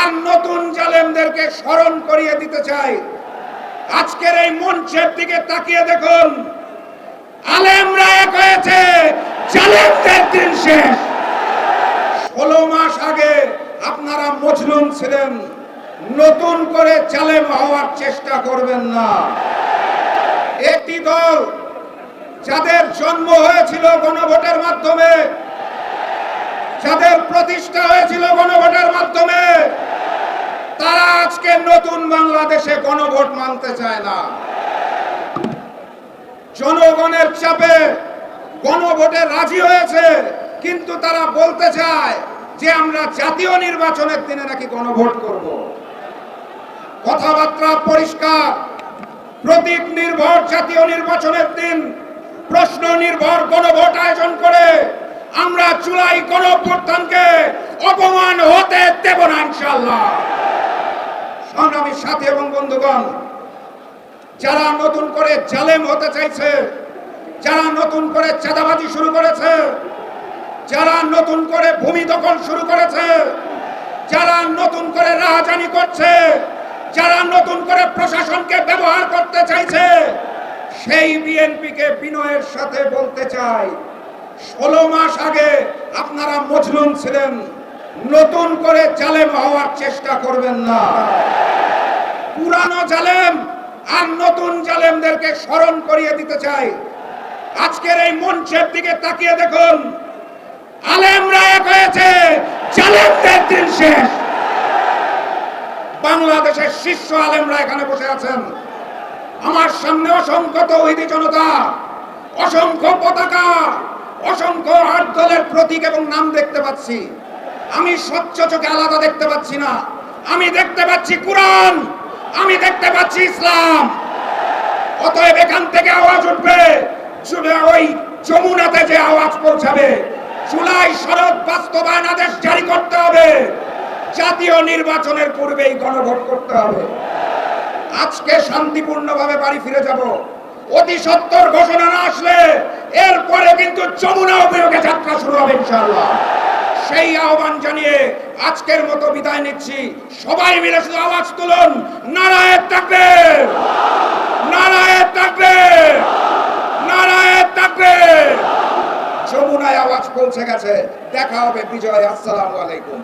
আর নতুন জালেমদেরকে স্মরণ করিয়ে দিতে চাই। আজকের এই মঞ্চের দিকে তাকিয়ে দেখুন। আলেমরা এক হয়েছে, জালেমদের দিন শেষ। ষোলো মাস আগে আপনারা মজলুম ছিলেন। নতুন করে জালেম হওয়ার চেষ্টা করবেন না। একটি দল যাদের জন্ম হয়েছিল গণভোটের মাধ্যমে, যাদের প্রতিষ্ঠা হয়েছিল গণভোটের মাধ্যমে তারা আজকে নতুন বাংলাদেশে গণভোট মানতে চায় না। জনগণের চাপে গণভোটে রাজি হয়েছে, কিন্তু তারা বলতে চায় যে আমরা জাতীয় নির্বাচনের দিনে নাকি গণভোট করব। কথাবার্তা পরিষ্কার। প্রতীক নির্ভর জাতীয় নির্বাচনের দিন প্রশ্ন নির্ভর গণভোট আয়োজন করে আমরা চুলাই গণঅভ্যুত্থানকে অপমান হতে দেব না ইনশাল্লাহ সংগ্রামী সাথী এবং বন্ধুগণ, যারা নতুন করে জালেম হতে চাইছে, যারা নতুন করে চাঁদাবাজি শুরু করেছে, যারা নতুন করে ভূমি দখল শুরু করেছে, যারা নতুন করে রাহাজানি করছে, যারা নতুন করে প্রশাসনকে ব্যবহার করতে চাইছে, সেই বিএনপিকে বিনয়ের সাথে বলতে চাই, ষোলো মাস আগে আপনারা মজলুম ছিলেন। নতুন করে জালেম হওয়ার চেষ্টা করবেন না। পুরানো জালেম আর নতুন জালেমদেরকে স্মরণ করিয়ে দিতে চাই। আজকের এই মঞ্চের দিকে তাকিয়ে দেখুন, আলেমরা এক হয়েছে, জালেমদের দিন শেষ। বাংলাদেশের শীর্ষ আলেমরা এখানে বসে আছেন। আমার সামনে অসংখ্য তৌহিদি জনতা, অসংখ্য পতাকা, অসংখ্য আট দলের প্রতীক এবং নাম দেখতে পাচ্ছি। আমি স্বচ্ছ চোখে আলাদা দেখতে পাচ্ছি না। আমি দেখতে পাচ্ছি কোরআন। আমি দেখতে পাচ্ছি ইসলাম। অতএব এখান থেকে আওয়াজ উঠবে। ওই যমুনাতে যে আওয়াজ পৌঁছাবে। জুলাই শরৎ বাস্তবায়ন আদেশ জারি করতে হবে। জাতীয় নির্বাচনের পূর্বেই গণভোট করতে হবে। আজকে শান্তিপূর্ণভাবে বাড়ি ফিরে যাব। অতি সত্তর ঘোষণা না আসলে এরপরে কিন্তু যমুনা অভিযোগে যাত্রা শুরু হবে ইনশাআল্লাহ। সেই আহ্বান জানিয়ে আজকের মতো বিদায় নিচ্ছি। সবাই মিলে শুধু আওয়াজ তুলুন। নারায়ণ থাকবে। নারায়ণ থাকবে। নারায়ণ থাকবে। যমুনায় আওয়াজ পৌঁছে গেছে। দেখা হবে বিজয়। আসসালামু আলাইকুম।